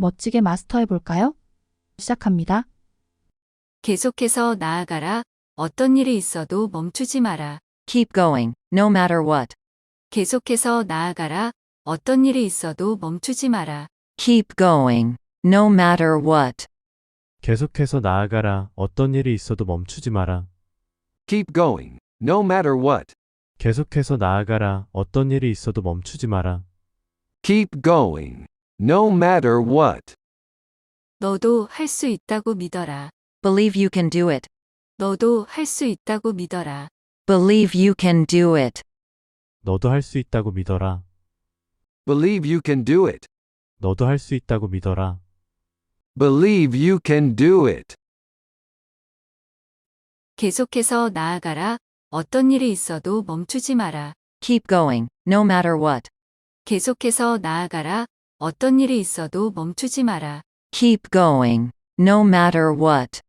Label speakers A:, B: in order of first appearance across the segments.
A: 멋지게 마스터해 볼까요? 시작합니다.
B: 계속해서 나아가라. 어떤 일이 있어도 멈추지 마라.
C: Keep going, no matter what.
B: 계속해서 나아가라. 어떤 일이 있어도 멈추지 마라.
C: Keep going, no matter what.
D: 계속해서 나아가라. 어떤 일이 있어도 멈추지 마라.
E: Keep going, no matter what.
D: 계속해서 나아가라. 어떤 일이 있어도 멈추지 마라.
E: Keep going, no matter what.
B: 너도 할 수 있다고 믿어라.
C: Believe you can do it.
B: 너도 할 수 있다고 믿어라.
C: Believe you can do it.
D: 너도 할 수 있다고 믿어라.
E: Believe you can do it.
D: 너도 할 수 있다고 믿어라.
E: Believe you can do it.
B: 계속해서 나아가라. 어떤 일이 있어도 멈추지 마라.
C: Keep going, no matter what.
B: 계속해서 나아가라. 어떤 일이 있어도 멈추지 마라.
C: Keep going, no matter what.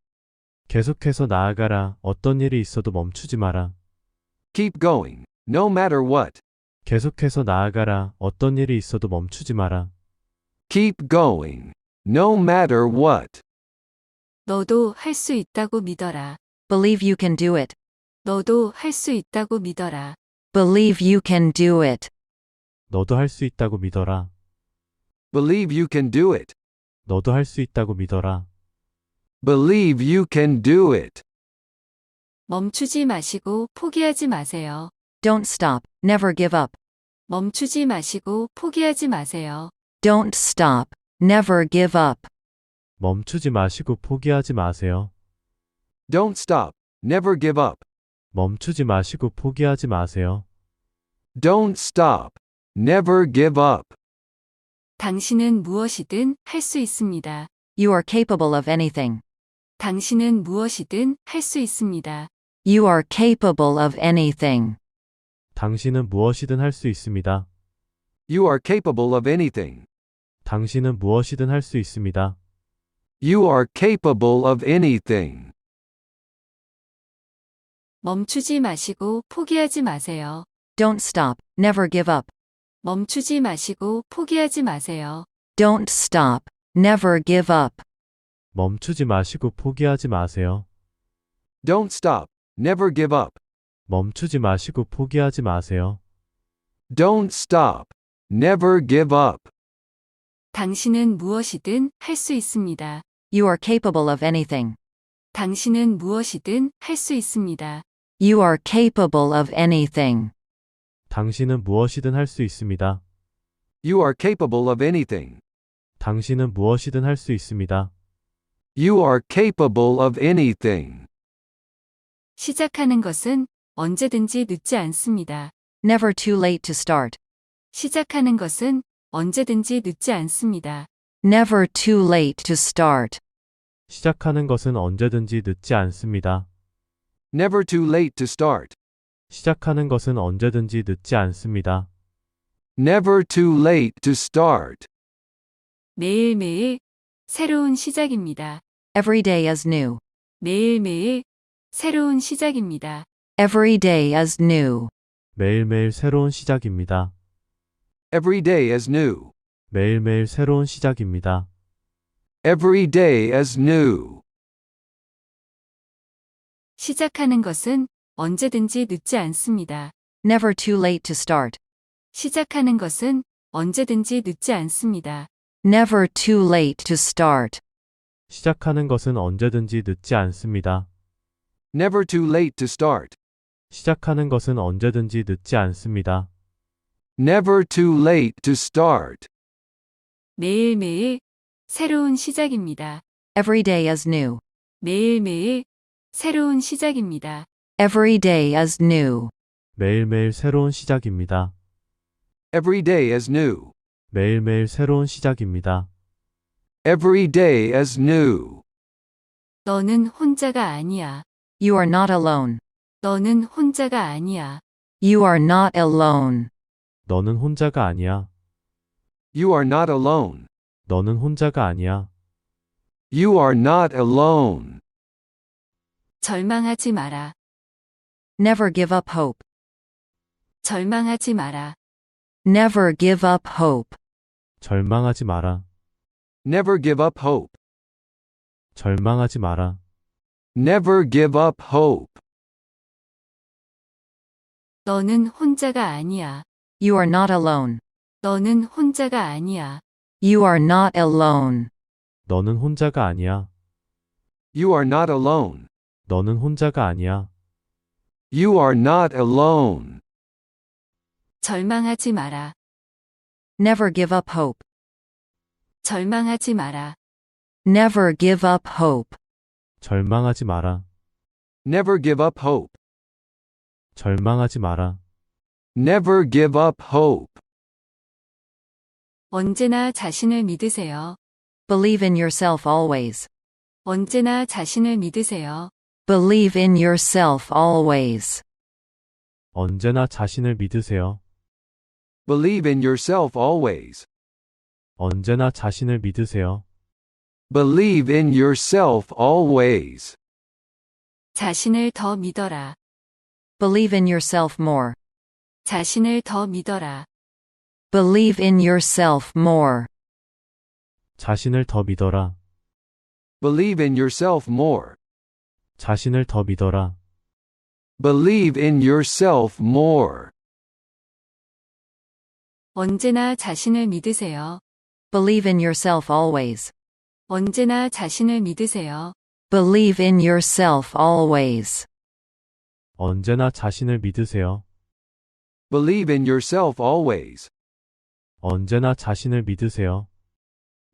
D: 계속해서 나아가라. 어떤 일이 있어도 멈추지 마라.
E: Keep going, no matter what.
D: 계속해서 나아가라. 어떤 일이 있어도 멈추지 마라.
E: Keep going, no matter what.
B: 너도 할 수 있다고 믿어라.
C: Believe you can do it.
B: 너도 할 수 있다고 믿어라.
C: Believe you can do it.
D: 너도 할 수 있다고 믿어라.
E: Believe you can do it.
D: 너도 할 수 있다고 믿어라.
E: Believe you can do it.
B: 멈추지 마시고 포기하지 마세요.
C: Don't stop, never give up.
B: 멈추지 마시고 포기하지 마세요.
C: Don't stop, never give up.
D: 멈추지 마시고 포기하지 마세요.
E: Don't stop, never give up.
D: 멈추지 마시고 포기하지 마세요.
E: Don't stop, never give up.
B: 당신은 무엇이든 할 수 있습니다.
C: You are capable of anything.
B: 당신은 무엇이든 할 수 있습니다.
C: You are capable of anything.
D: 당신은 무엇이든 할 수 있습니다.
E: You are capable of anything.
D: 당신은 무엇이든 할 수 있습니다.
E: You are capable of anything.
B: 멈추지 마시고 포기하지 마세요.
C: Don't stop, never give up.
B: 멈추지 마시고 포기하지 마세요.
C: Don't stop, never give up.
D: 멈추지 마시고 포기하지 마세요.
E: Don't stop, never give up.
D: 멈추지 마시고 포기하지 마세요.
E: Don't stop, never give up.
B: 당신은 무엇이든 할 수 있습니다.
C: You are capable of anything.
B: 당신은 무엇이든 할 수 있습니다.
C: You are capable of anything.
D: 당신은 무엇이든 할 수 있습니다.
E: You are capable of anything.
D: 당신은 무엇이든 할 수 있습니다.
E: You are capable of anything.
B: 시작하는 것은 언제든지 늦지 않습니다.
C: Never too late to start.
B: 시작하는 것은 언제든지 늦지 않습니다.
C: Never too late to start.
D: 시작하는 것은 언제든지 늦지 않습니다.
E: Never too late to start.
D: 시작하는 것은 언제든지 늦지 않습니다.
E: Never too late to start.
B: 매일매일 새로운 시작입니다.
C: Every day is new.
B: 매일매일 새로운 시작입니다.
C: Every day is new.
D: 매일매일 새로운 시작입니다.
E: Every day is new.
D: 매일매일 새로운 시작입니다.
E: Every day is new.
B: 시작하는 것은 언제든지 늦지 않습니다.
C: Never too late to start.
B: 시작하는 것은 언제든지 늦지 않습니다.
C: Never too late to start.
D: 시작하는 것은 언제든지 늦지 않습니다.
E: Never too late to start.
D: 시작하는 것은 언제든지 늦지 않습니다.
E: Never too late to start.
B: 매일매일 새로운 시작입니다.
C: Every day is new.
B: 매일매일 새로운 시작입니다.
C: Every day is new.
D: 매일매일 새로운 시작입니다.
E: Every day is new.
D: 매일매일 새로운 시작입니다.
E: Every day is new.
B: 너는 혼자가 아니야.
C: You are not alone.
B: 너는 혼자가 아니야.
C: You are not alone.
D: 너는 혼자가 아니야.
E: You are not alone.
D: 너는 혼자가 아니야.
E: You are not alone.
B: 절망하지 마라.
C: Never give up hope.
B: 절망하지 마라.
C: Never give up hope.
D: 절망하지 마라.
E: Never give up hope.
D: 절망하지 마라.
E: Never give up hope.
B: 너는 혼자가 아니야.
C: You are not alone.
B: 너는 혼자가 아니야.
C: You are not alone.
D: 너는 혼자가 아니야.
E: You are not alone.
D: 너는 혼자가 아니야.
E: You are not alone.
B: 절망하지 마라.
C: Never give up hope.
B: 절망하지 마라.
C: Never give up hope.
D: 절망하지 마라.
E: Never give up hope.
D: 절망하지 마라.
E: Never give up hope.
B: 언제나 자신을 믿으세요.
C: Believe in yourself always.
B: 언제나 자신을 믿으세요.
C: Believe in yourself always.
D: 언제나 자신을 믿으세요.
E: Believe in yourself always.
D: 언제나 자신을 믿으세요.
E: Believe in yourself always.
B: 자신을 더 믿어라.
C: Believe in yourself more.
B: 자신을 더 믿어라.
C: Believe in yourself more.
D: 자신을 더 믿어라.
E: Believe in yourself more.
D: 자신을 더 믿어라.
E: Believe in yourself more.
B: 언제나 자신을 믿으세요.
C: Believe in yourself always.
B: 언제나 자신을 믿으세요.
C: Believe in yourself always.
D: 언제나 자신을 믿으세요.
E: Believe in yourself always.
D: 언제나 자신을 믿으세요.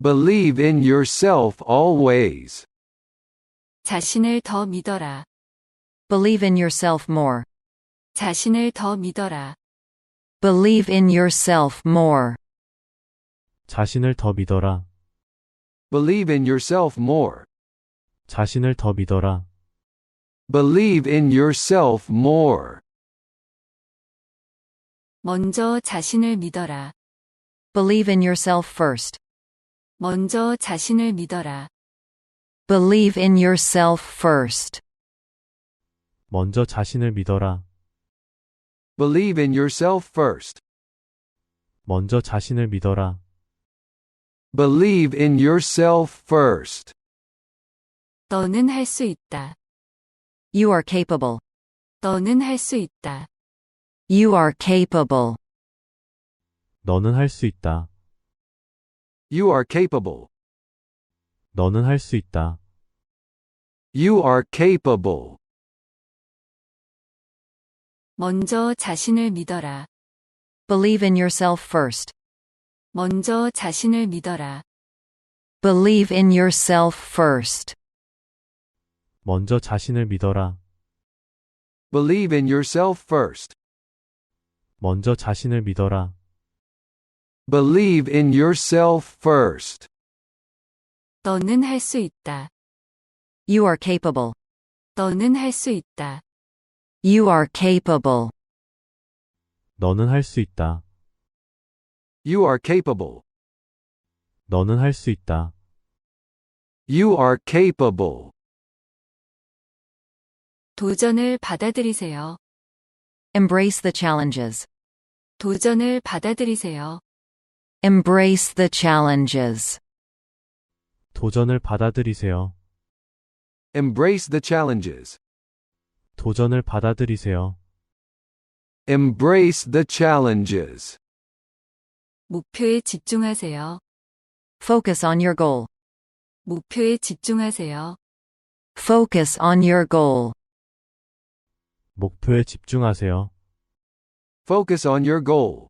E: Believe in yourself always.
B: 자신을 더 믿어라.
C: Believe in yourself more.
B: 자신을 더 믿어라.
C: Believe in yourself more.
D: 자신을 더 믿어라.
E: Believe in yourself more.
D: 자신을 더 믿어라.
E: Believe in yourself more.
B: 먼저 자신을 믿어라.
C: Believe in yourself first.
B: 먼저 자신을 믿어라.
C: Believe in yourself first.
D: 먼저 자신을 믿어라.
E: Believe in yourself first.
D: 먼저 자신을 믿어라.
E: Believe in yourself first.
B: 너는 할 수 있다.
C: You are capable.
B: 너는 할 수 있다.
C: You are capable.
D: 너는 할 수 있다.
E: You are capable.
D: 너는 할 수 있다.
E: You are capable.
B: 먼저 자신을 믿어라.
C: Believe in yourself first.
B: 먼저 자신을 믿어라.
C: Believe in yourself first.
D: 먼저 자신을 믿어라.
E: Believe in yourself first.
D: 먼저 자신을 믿어라.
E: Believe in yourself first.
B: 너는 할 수 있다.
C: You are capable.
B: 너는 할 수 있다.
C: You are capable.
D: 너는 할 수 있다.
E: You are capable.
D: 너는 할 수 있다.
E: You are capable.
B: 도전을 받아들이세요.
C: Embrace the challenges.
B: 도전을 받아들이세요.
C: Embrace the challenges.
D: 도전을 받아들이세요.
E: Embrace the challenges.
D: 도전을 받아들이세요.
E: Embrace the challenges.
B: 목표에 집중하세요.
C: Focus on your goal.
B: 목표에 집중하세요.
C: Focus on your goal.
D: 목표에 집중하세요.
E: Focus on your goal.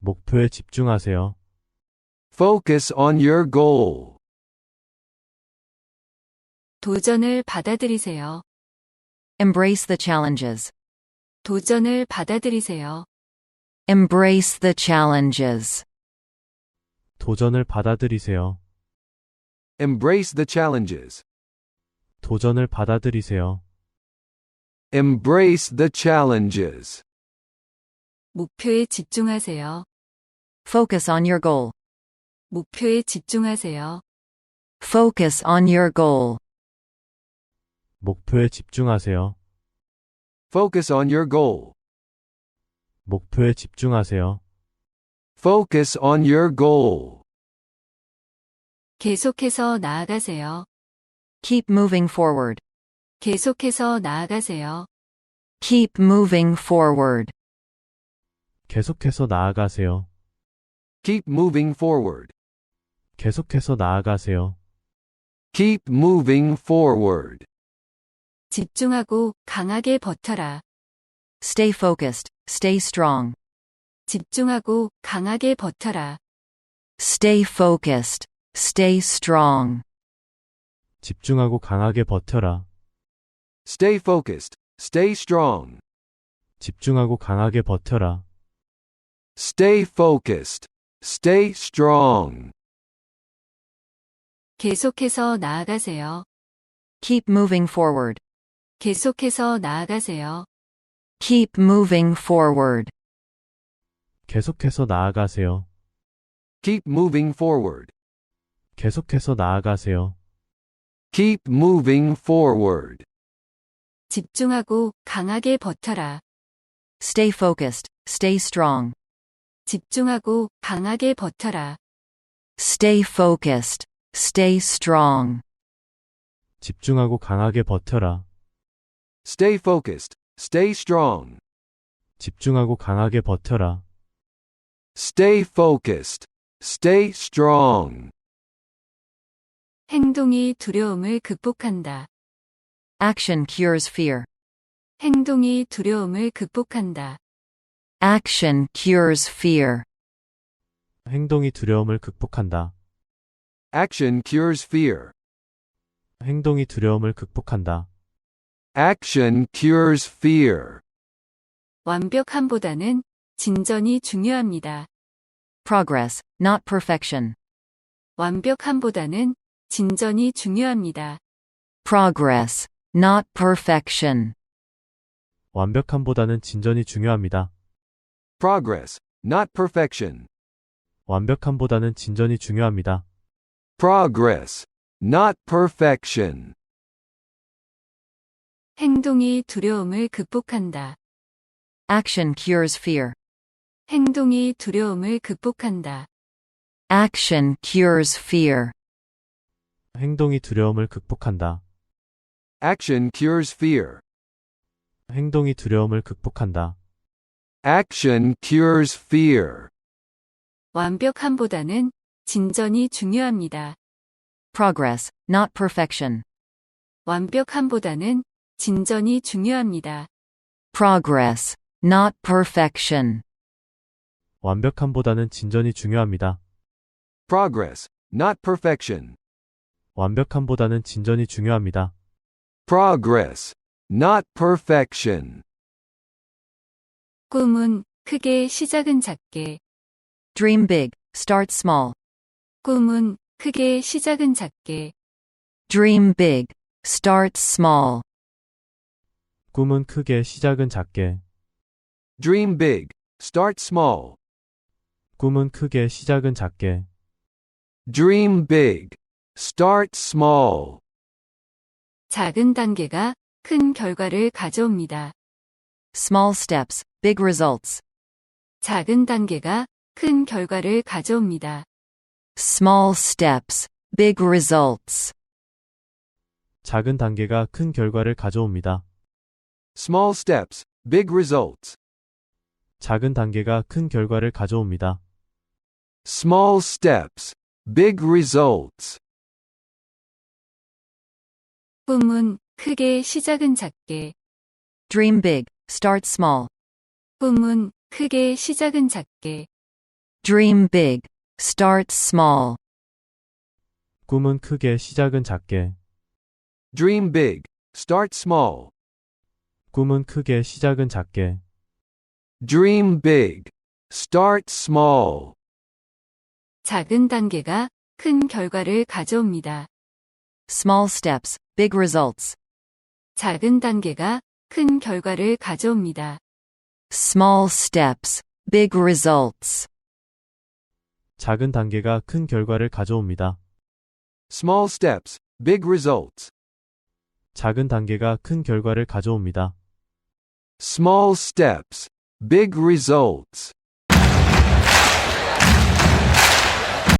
D: 목표에 집중하세요.
E: Focus on your goal.
B: 도전을 받아들이세요.
C: Embrace the challenges.
B: 도전을 받아들이세요.
C: Embrace the challenges.
D: 도전을 받아들이세요.
E: Embrace the challenges.
D: 도전을 받아들이세요.
E: Embrace the challenges.
B: 목표에 집중하세요.
C: Focus on your goal.
B: 목표에 집중하세요.
C: Focus on your goal.
D: 목표에 집중하세요.
E: Focus on your goal.
D: 목표에 집중하세요.
E: Focus on your goal.
B: 계속해서 나아가세요.
C: Keep moving forward.
B: 계속해서 나아가세요.
C: Keep moving forward.
D: 계속해서 나아가세요.
E: Keep moving forward.
D: 계속해서 나아가세요.
E: Keep moving forward.
B: 집중하고 강하게 버텨라.
C: Stay focused. Stay strong.
B: 집중하고 강하게 버텨라.
C: Stay focused. Stay strong.
D: 집중하고 강하게 버텨라.
E: Stay focused. Stay strong.
D: 집중하고 강하게 버텨라.
E: Stay focused. Stay strong.
B: 계속해서 나아가세요.
C: Keep moving forward.
B: 계속해서 나아가세요.
C: Keep moving forward.
D: 계속해서 나아가세요.
E: Keep moving forward.
D: 계속해서 나아가세요.
E: Keep moving forward.
B: 집중하고 강하게 버텨라.
C: Stay focused. Stay strong.
B: 집중하고 강하게 버텨라.
C: Stay focused. Stay strong.
D: 집중하고 강하게 버텨라.
E: Stay focused. Stay strong.
D: 집중하고 강하게 버텨라.
E: Stay focused. Stay strong.
B: 행동이 두려움을 극복한다.
C: Action cures fear.
B: 행동이 두려움을 극복한다.
C: Action cures fear.
D: 행동이 두려움을 극복한다.
E: Action cures fear.
D: 행동이 두려움을 극복한다.
E: Action cures fear.
B: 완벽함보다는 진전이 중요합니다.
C: Progress, not perfection.
B: 완벽함보다는 진전이 중요합니다.
C: Progress, not perfection.
D: 완벽함보다는 진전이 중요합니다.
E: Progress, not perfection.
D: 완벽함보다는 진전이 중요합니다.
E: Progress, not perfection.
B: 행동이 두려움을 극복한다.
C: Action cures fear.
B: 행동이 두려움을 극복한다.
C: Action cures fear.
D: 행동이 두려움을 극복한다.
E: Action cures fear.
D: 행동이 두려움을 극복한다.
E: Action cures fear.
B: 완벽함보다는 진전이 중요합니다.
C: Progress, not perfection.
B: 완벽함보다는 진전이 중요합니다.
C: Progress, not perfection.
D: 완벽함보다는 진전이 중요합니다.
E: Progress, not perfection.
D: 완벽함보다는 진전이 중요합니다.
E: Progress, not perfection.
B: 꿈은 크게 시작은 작게.
C: Dream big, start small.
B: 꿈은 크게 시작은 작게.
C: Dream big, start small.
D: 꿈은 크게 시작은 작게.
E: Dream big. Start small.
D: 꿈은 크게 시작은 작게.
E: Dream big. Start small.
B: 작은 단계가 큰 결과를 가져옵니다.
C: Small steps, big results.
B: 작은 단계가 큰 결과를 가져옵니다.
C: Small steps, big results.
D: 작은 단계가 큰 결과를 가져옵니다.
E: Small steps. Big results.
D: 작은 단계가 큰 결과를 가져옵니다.
E: Small steps. Big results.
B: 꿈은 크게 시작은 작게.
C: Dream big, start small.
B: 꿈은 크게 시작은 작게.
C: Dream big, start small.
D: 꿈은 크게 시작은 작게.
E: Dream big. Start small.
D: 꿈은 크게 시작은 작게.
E: Dream big. Start small.
B: 작은 단계가 큰 결과를 가져옵니다.
C: Small steps, big results.
B: 작은 단계가 큰 결과를 가져옵니다.
C: Small steps, big results.
D: 작은 단계가 큰 결과를 가져옵니다.
E: Small steps. Big results.
D: 작은 단계가 큰 결과를 가져옵니다.
E: Small steps. Big results.